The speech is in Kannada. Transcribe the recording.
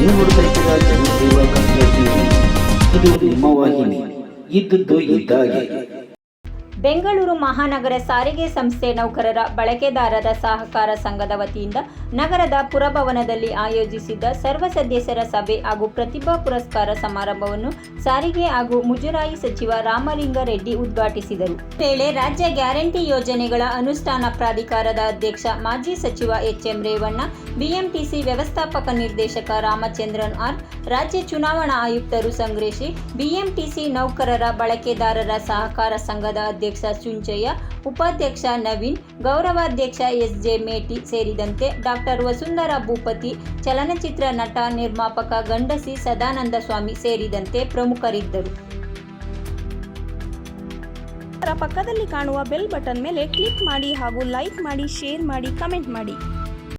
ನೀವು ಇದು ನಿಮ್ಮ ವಾಹಿನಿ. ಇದ್ದದ್ದು ಇದ್ದಾಗೆ. ಬೆಂಗಳೂರು ಮಹಾನಗರ ಸಾರಿಗೆ ಸಂಸ್ಥೆ ನೌಕರರ ಬಳಕೆದಾರರ ಸಹಕಾರ ಸಂಘದ ವತಿಯಿಂದ ನಗರದ ಪುರಭವನದಲ್ಲಿ ಆಯೋಜಿಸಿದ್ದ ಸರ್ವ ಸದಸ್ಯರ ಸಭೆ ಹಾಗೂ ಪ್ರತಿಭಾ ಪುರಸ್ಕಾರ ಸಮಾರಂಭವನ್ನು ಸಾರಿಗೆ ಹಾಗೂ ಮುಜರಾಯಿ ಸಚಿವ ರಾಮಲಿಂಗಾರೆಡ್ಡಿ ಉದ್ಘಾಟಿಸಿದರು. ವೇಳೆ ರಾಜ್ಯ ಗ್ಯಾರಂಟಿ ಯೋಜನೆಗಳ ಅನುಷ್ಠಾನ ಪ್ರಾಧಿಕಾರದ ಅಧ್ಯಕ್ಷ ಮಾಜಿ ಸಚಿವ ಎಚ್ಎಂ ರೇವಣ್ಣ, ಬಿಎಂಟಿಸಿ ವ್ಯವಸ್ಥಾಪಕ ನಿರ್ದೇಶಕ ರಾಮಚಂದ್ರನ್ ಆರ್, ರಾಜ್ಯ ಚುನಾವಣಾ ಆಯುಕ್ತರು ಸಂಗ್ರಹಿಸಿ ಬಿಎಂಟಿಸಿ ನೌಕರರ ಬಳಕೆದಾರರ ಸಹಕಾರ ಸಂಘದ ಅಧ್ಯಕ್ಷ ಚುಂಚಯ್ಯ ಉಪಾಧ್ಯಕ್ಷ ನವೀನ್, ಗೌರವಾಧ್ಯಕ್ಷ ಎಸ್ಜೆ ಮೇಟಿ ಸೇರಿದಂತೆ ಡಾಕ್ಟರ್ ವಸುಂಧರಾ ಭೂಪತಿ, ಚಲನಚಿತ್ರ ನಟ ನಿರ್ಮಾಪಕ ಗಂಡಸಿ ಸದಾನಂದ ಸ್ವಾಮಿ ಸೇರಿದಂತೆ ಪ್ರಮುಖರಿದ್ದರು. ಪಕ್ಕದಲ್ಲಿ ಕಾಣುವ ಬೆಲ್ ಬಟನ್ ಮೇಲೆ ಕ್ಲಿಕ್ ಮಾಡಿ ಹಾಗೂ ಲೈಕ್ ಮಾಡಿ, ಶೇರ್ ಮಾಡಿ, ಕಮೆಂಟ್ ಮಾಡಿ.